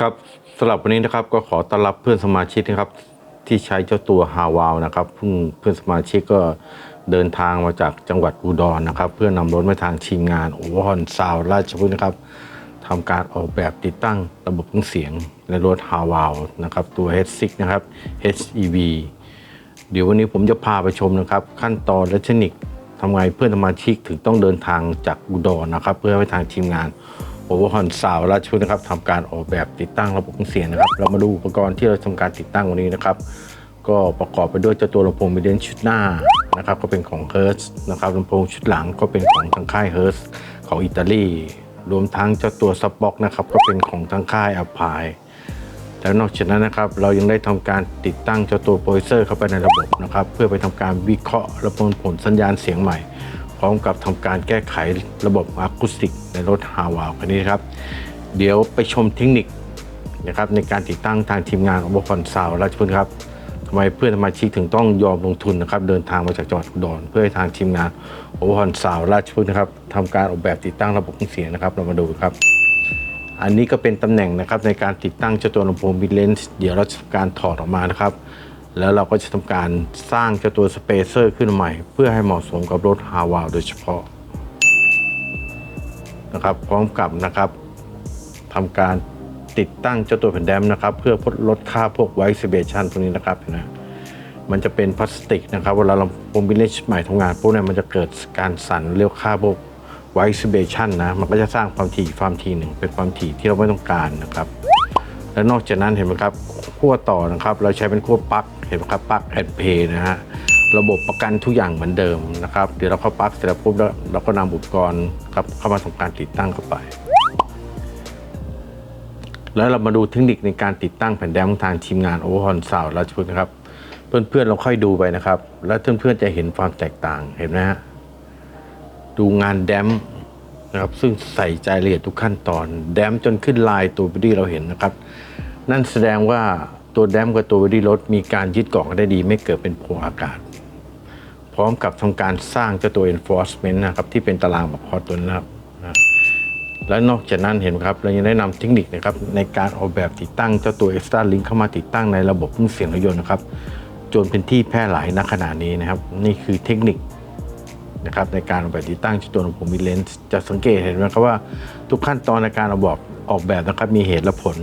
ครับสำหรับวันนี้นะครับก็ขอต้อนรับเพื่อนสมาชิกนะครับ ที่ใช้เจ้าตัวฮาวาวนะครับเพิ่งเพื่อนสมาชิกก็เดินทางมาจากจังหวัดอุดรนะครับ เพื่อนำรถมาทางทีมงานโอวอร์ฮอนซาวราชพฤกษ์นะครับทำการออกแบบติดตั้งระบบเครื่องเสียงในรถฮาวาวนะครับตัว H6 นะครับ HEV เดี๋ยววันนี้ผมจะพาไปชมนะครับ ขั้นตอนและเทคนิคทำไงเพื่อนสมาชิกถึงต้องเดินทางจากอุดรนะครับ เพื่อให้ทางทีมงาน โอเวอร์ฮอนซาวราชพฤกษ์นะครับทำการออกแบบติดตั้งระบบเครื่องเสียงนะครับ เรามาดูอุปกรณ์ที่เราทำการติดตั้งวันนี้นะครับ ก็ประกอบไปด้วยเจ้าตัวลำโพงมิเดนชุดหน้านะครับ ก็เป็นของ h e r t z นะครับลำโพงชุดหลังก็เป็นของทางค่าย h e r t z ของอิตาลีรวมทั้งเจ้าตัวซับบ็อกนะครับก็เป็นของทางค่ายอัพายแล้วนอกจากนั้นนะครับเรายังได้ทำการติดตั้งเจ้าตัวโปรดิเซอร์เข้าไปในระบบนะครับ เพื่อไปทำการวิเคราะห์และประมวลผลสัญญาณเสียงใหม่ ร้อมกับทำการแก้ไขระบบอะคูสติกในรถฮาวาวคันนี้ครับ เดี๋ยวไปชมเทคนิคนะครับในการติดตั้งทางทีมงานของบคอนซาวราชพฤกษ์ครับทำไมเพื่อนสมาชิกถึงต้องยอมลงทุนนะครับ เดินทางมาจากจังหวัดอุดรเพื่อให้ทางทีมงานโอเวอนซาวราชพฤกษ์นะครับทำการออกแบบติดตั้งระบบเสียงนะครับ เรามาดูครับ อันนี้ก็เป็นตำแหน่งนะครับในการติดตั้งเจ้าตัวลำโพงมิดเลนส์เดี๋ยวเราจะการถอดออกมานะครับ แล้วเราก็จะทำการสร้างเจ้าตัวสเปเซอร์ขึ้นมาใหม่ เพื่อให้เหมาะสมกับรถฮาวาวโดยเฉพาะนะครับพร้อมกับนะครับทำการติดตั้งเจ้าตัวแผ่นแดมนะครับ เพื่อลดค่าพวกไวซ์เบชันพวกนี้นะครับนะมันจะเป็นพลาสติกนะครับเวลาลำโพงมิดเลนส์ใหม่ทำงานพวกนี้มันจะเกิดการสั่นเรียกค่าพวกไวซ์เบชันนะมันก็จะสร้างความถี่ความถี่หนึ่งเป็นความถี่ที่เราไม่ต้องการนะครับ และนอกจากนั้นเห็นไหมครับขั้วต่อนะครับ เราใช้เป็นขั้วปลั๊ก ห็นไหมครับปลั๊กแอนเพย์นะฮะระบบประกันทุกอย่างเหมือนเดิมนะครับ เดี๋ยวเราเข้าปลั๊กเสร็จแล้วปุ๊บเราก็นำอุปกรณ์ครับเข้ามาทำการติดตั้งเข้าไป แล้วเรามาดูเทคนิคในการติดตั้งแผ่นแดมทางทีมงานโอเวอร์ฮอนซาวราชพฤกษ์นะครับ เพื่อนๆเราค่อยดูไปนะครับ แล้วเพื่อนๆจะเห็นความแตกต่างเห็นไหมฮะดูงานแดมนะครับซึ่งใส่ใจละเอียดทุกขั้นตอน แดมจนขึ้นลายตัวบอดี้เราเห็นนะครับ นั่นแสดงว่า ตัวแดมกับตัวบอดี้รถมีการยึดเกาะกันได้ดี ไม่เกิดเป็นโพรงอากาศ พร้อมกับทำการสร้างเจ้าตัว enforcement นะครับที่เป็นตารางแบบพอตัวนะครับและนอกจากนั้นเห็นครับเรายังได้นำเทคนิคนะครับในการออกแบบติดตั้งเจ้าตัว extra link เข้ามาติดตั้งในระบบเครื่องเสียงรถยนต์นะครับจนเป็นที่แพร่หลายณขณะนี้นะครับ นี่คือเทคนิคนะครับในการออกแบบติดตั้งตัวลำโพงมิดเลนส์จะสังเกตเห็นไหมครับว่าทุกขั้นตอนในการออกแบบออกแบบนะครับมีเหตุและผล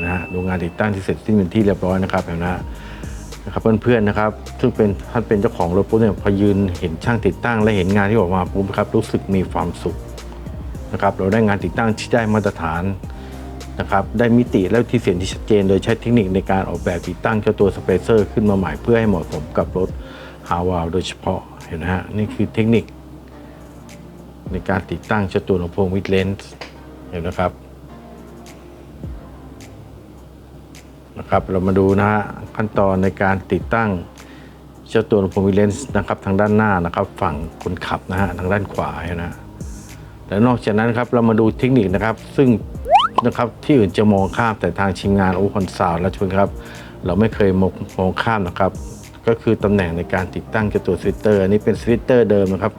นะฮะดูงานติดตั้งที่เสร็จสิ้นเป็นที่เรียบร้อยนะครับเห็นนะฮะนะครับเพื่อนๆนะครับ ซึ่งเป็นท่านเป็นเจ้าของรถปุ๊บเนี่ยพอยืนเห็นช่างติดตั้งและเห็นงานที่ออกมาปุ๊บครับรู้สึกมีความสุขนะครับเราได้งานติดตั้งที่ได้มาตรฐานนะครับได้มิติและที่เสียงที่ชัดเจน โดยใช้เทคนิคในการออกแบบติดตั้งเจ้าตัวสเปเซอร์ขึ้นมาใหม่เพื่อให้เหมาะสมกับรถฮาวาวโดยเฉพาะเห็นนะฮะนี่คือเทคนิค ในการติดตั้งเจ้าตัวลำโพงวิดเลนส์เห็นนะครับ นะครับ เรามาดูนะฮะขั้นตอนในการติดตั้งเจ้าตัวลำโพงวิเลนส์นะครับทางด้านหน้านะครับฝั่งคนขับนะฮะทางด้านขวานะและนอกจากนั้นครับเรามาดูเทคนิคนะครับ ซึ่งนะครับที่อื่นจะมองข้ามแต่ทางทีมงานโอคอนซาวและชวนครับ เราไม่เคยมองมองข้ามนะครับ ก็คือตำแหน่งในการติดตั้งเจ้าตัวสวิตเตอร์อันนี้เป็นสวิตเตอร์เดิมนะครับ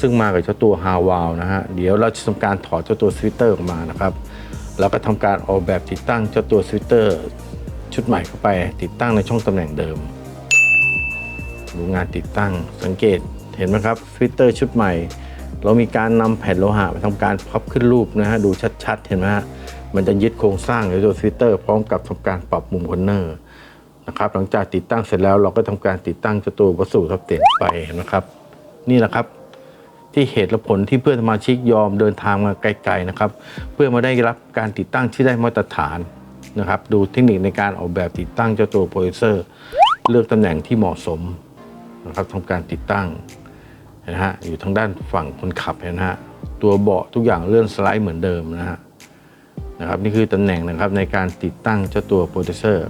ซึ่งมากับเจ้าตัวฮาวาวนะฮะเดี๋ยวเราจะทำการถอดเจ้าตัวสวิตเตอร์ออกมานะครับแล้วก็ทำการออกแบบติดตั้งเจ้าตัวสวิตเตอร์ ชุดใหม่เข้าไปติดตั้งในช่องตำแหน่งเดิม ดูงานติดตั้งสังเกตเห็นไหมครับสวิตเตอร์ชุดใหม่ เรามีการนำแผ่นโลหะมาทำการพับขึ้นรูปนะฮะดูชัดๆ เห็นไหมฮะมันจะยึดโครงสร้างในตัวสวิตเตอร์พร้อมกับทำการปรับมุมคอนเนอร์นะครับหลังจากติดตั้งเสร็จแล้วเราก็ทำการติดตั้งเจ้าตัววัสดุทับเต็นไปเห็นะครับ นี่แหละครับที่เหตุและผลที่เพื่อนสมาชิกยอมเดินทางมาไกลๆนะครับ เพื่อมาได้รับการติดตั้งที่ได้มาตรฐาน นะครับดูเทคนิคในการออกแบบติดตั้งเจ้าตัวโปรดิวเซอร์ เลือกตำแหน่งที่เหมาะสมนะครับทำการติดตั้งนะฮะอยู่ทางด้านฝั่งคนขับนะฮะตัวเบาะทุกอย่างเลื่อนสไลด์เหมือนเดิมนะฮะนะครับนี่คือตำแหน่งนะครับในการติดตั้งเจ้าตัวโปรดิวเซอร์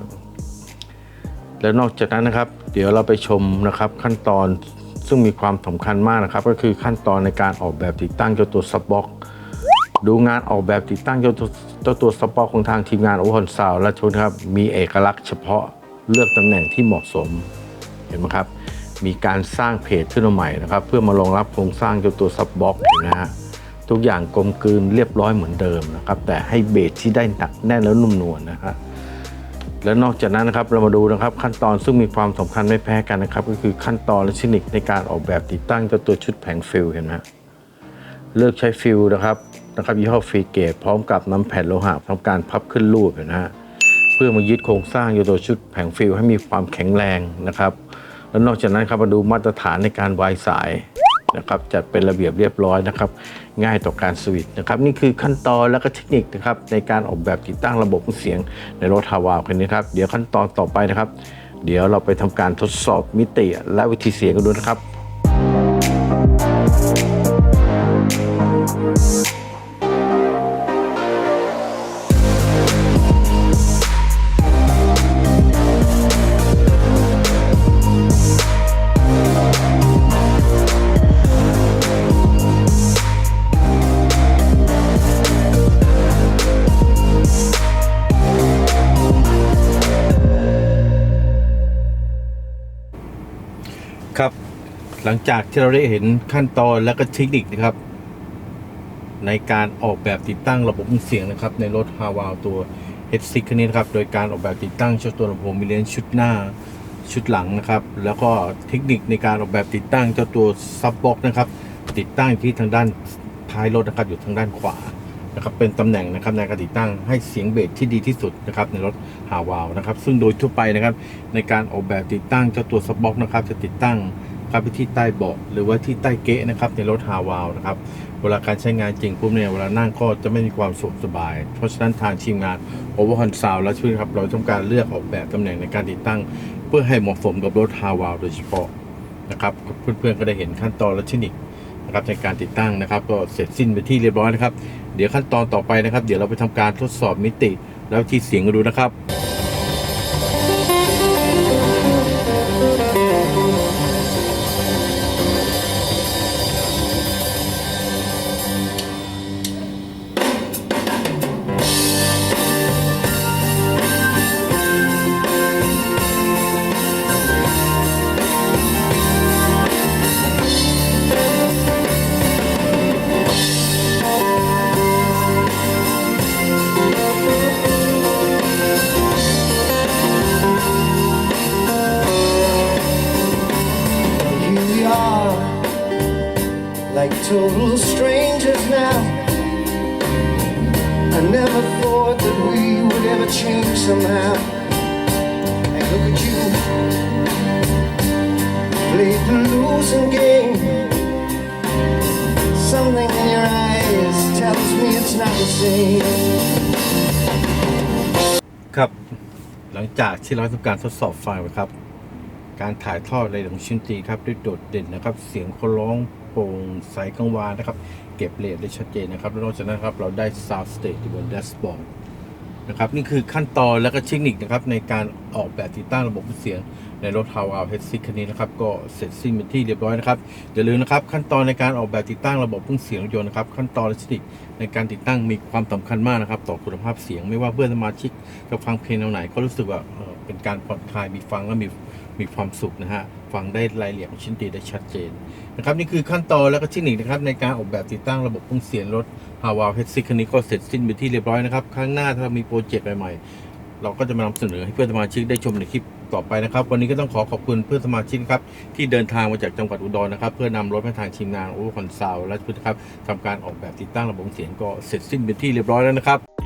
แล้วนอกจากนั้นนะครับ เดี๋ยวเราไปชมนะครับขั้นตอนซึ่งมีความสำคัญมากนะครับ ก็คือขั้นตอนในการออกแบบติดตั้งเจ้าตัวซับบ็อก ดูงานออกแบบติดตั้งเจ้าตัวเจ้าตัวซับบ็อกของทางทีมงานโอคอนซาวและชนครับ มีเอกลักษณ์เฉพาะเลือกตำแหน่งที่เหมาะสม เห็นไหมครับ มีการสร้างเพจขึ้นมาใหม่นะครับ เพื่อมารองรับโครงสร้างเจ้าตัวซับบ็อกนะฮะทุกอย่างกลมกลืนเรียบร้อยเหมือนเดิมนะครับ แต่ให้เบสที่ได้หนักแน่นและนุ่มนวลนะฮะและนอกจากนั้นนะครับเรามาดูนะครับขั้นตอนซึ่งมีความสำคัญไม่แพ้กันนะครับ ก็คือขั้นตอนและเทคนิคในการออกแบบติดตั้งเจ้าตัวชุดแผงฟิลเห็นไหมเลือกใช้ฟิลนะครับ นะครับยี่ห้อฟรีเกตพร้อมกับน้ำแผ่นโลหะทำการพับขึ้นรูปนะฮะเพื่อมายึดโครงสร้างอยู่ตัวชุดแผงฟิลให้มีความแข็งแรงนะครับ แล้วนอกจากนั้นครับมาดูมาตรฐานในการวายสายนะครับจัดเป็นระเบียบเรียบร้อยนะครับ ง่ายต่อการสวิตช์นะครับนี่คือขั้นตอนและก็เทคนิคนะครับในการออกแบบติดตั้งระบบเสียงในรถฮาวาวคันนี้ครับเดี๋ยวขั้นตอนต่อไปนะครับ เดี๋ยวเราไปทำการทดสอบมิติและวิธีเสียงกันดูนะครับ ครับ หลังจากที่เราได้เห็นขั้นตอนและก็เทคนิคนะครับ ในการออกแบบติดตั้งระบบเสียงนะครับ ในรถฮาวาวตัว H6 คันนี้นะครับ โดยการออกแบบติดตั้งเจ้าตัวลำโพงมิเลนชุดหน้าชุดหลังนะครับ แล้วก็เทคนิคในการออกแบบติดตั้งเจ้าตัวซับบ็อกนะครับ ติดตั้งที่ทางด้านท้ายรถนะครับอยู่ทางด้านขวา นะครับเป็นตำแหน่งนะครับในการติดตั้งให้เสียงเบสที่ดีที่สุดนะครับในรถฮาวาวนะครับ ซึ่งโดยทั่วไปนะครับในการออกแบบติดตั้งเจ้าตัวซับบ็อกนะครับจะติดตั้งครับไปที่ใต้เบาะหรือว่าที่ใต้เก๊ะนะครับในรถฮาวาวนะครับเวลาการใช้งานจริงปุ๊บเนี่ยเวลานั่งก็จะไม่มีความสุขสบาย เพราะฉะนั้นทางทีมงาน o v e r h o n Sound และช่วยครับเราต้องการเลือกออกแบบตำแหน่งในการติดตั้ง เพื่อให้เหมาะสมกับรถฮาวาวโดยเฉพาะนะครับเพื่อนๆก็ได้เห็นขั้นตอนและเทคนิคนะครับในการติดตั้งนะครับ ก็เสร็จสิ้นไปที่เรียบร้อยนะครับ เดี๋ยวขั้นตอนต่อไปนะครับ เดี๋ยวเราไปทำการทดสอบมิติแล้วที่เสียงกันดูนะครับ total strangers now. I never thought that we would ever change somehow. And look at you, played the losing game. Something in your eyes tells me it's not the same. ครับหลังจากที่เราทำการทดสอบไฟล์ไว้ครับ การถ่ายทอดในของชิ้นตีครับได้โดดเด่นนะครับ เสียงเขาร้องโปร่งใสกังวานนะครับ เก็บเรทได้ชัดเจนนะครับแล้วนอกจากนั้นครับเราได้ Sound Stage บนแดชบอร์ดนะครับนี่คือขั้นตอนและก็เทคนิคนะครับในการออกแบบติดตั้งระบบเสียงในรถ h a w a l h ซิคันนี้นะครับก็เสร็จสิ้นเป็นที่เรียบร้อยนะครับอย่าลืมนะครับขั้นตอนในการออกแบบติดตั้งระบบเครื่องเสียงรถยนต์นะครับขั้นตอนและเทคนิคในการติดตั้งมีความสำคัญมากนะครับ ต่อคุณภาพเสียงไม่ว่าเพื่อนสมาชิกจะฟังเพลงแนวไหนก็รู้สึกว่าเป็นการผ่อนคลายมีฟังแล้วมี มีความสุขนะฮะฟังได้รายละเอียดของชิ้นตรีได้ชัดเจนนะครับนี่คือขั้นตอนและก็เทคนิคนะครับในการออกแบบติดตั้งระบบเครื่องเสียงรถ h a w a l h ซิคันนี้ก็เสร็จสิ้นไปนที่เรียบร้อยนะครับครั้งหน้าถ้าเรามีโปรเจกต์ใหม่ๆเราก็จะมานำเสนอให้เพื่อนสมาชิกได้ชมในคลิปต่อไปนะครับ วันนี้ก็ต้องขอขอบคุณเพื่อนสมาชิกครับที่เดินทางมาจากจังหวัดอุดรนะครับ เพื่อนำรถมาทางทีมงานโอเวอร์คอนซาวและเพื่อนครับทำการออกแบบติดตั้งระบบเสียงก็เสร็จสิ้นเป็นที่เรียบร้อยแล้วนะครับ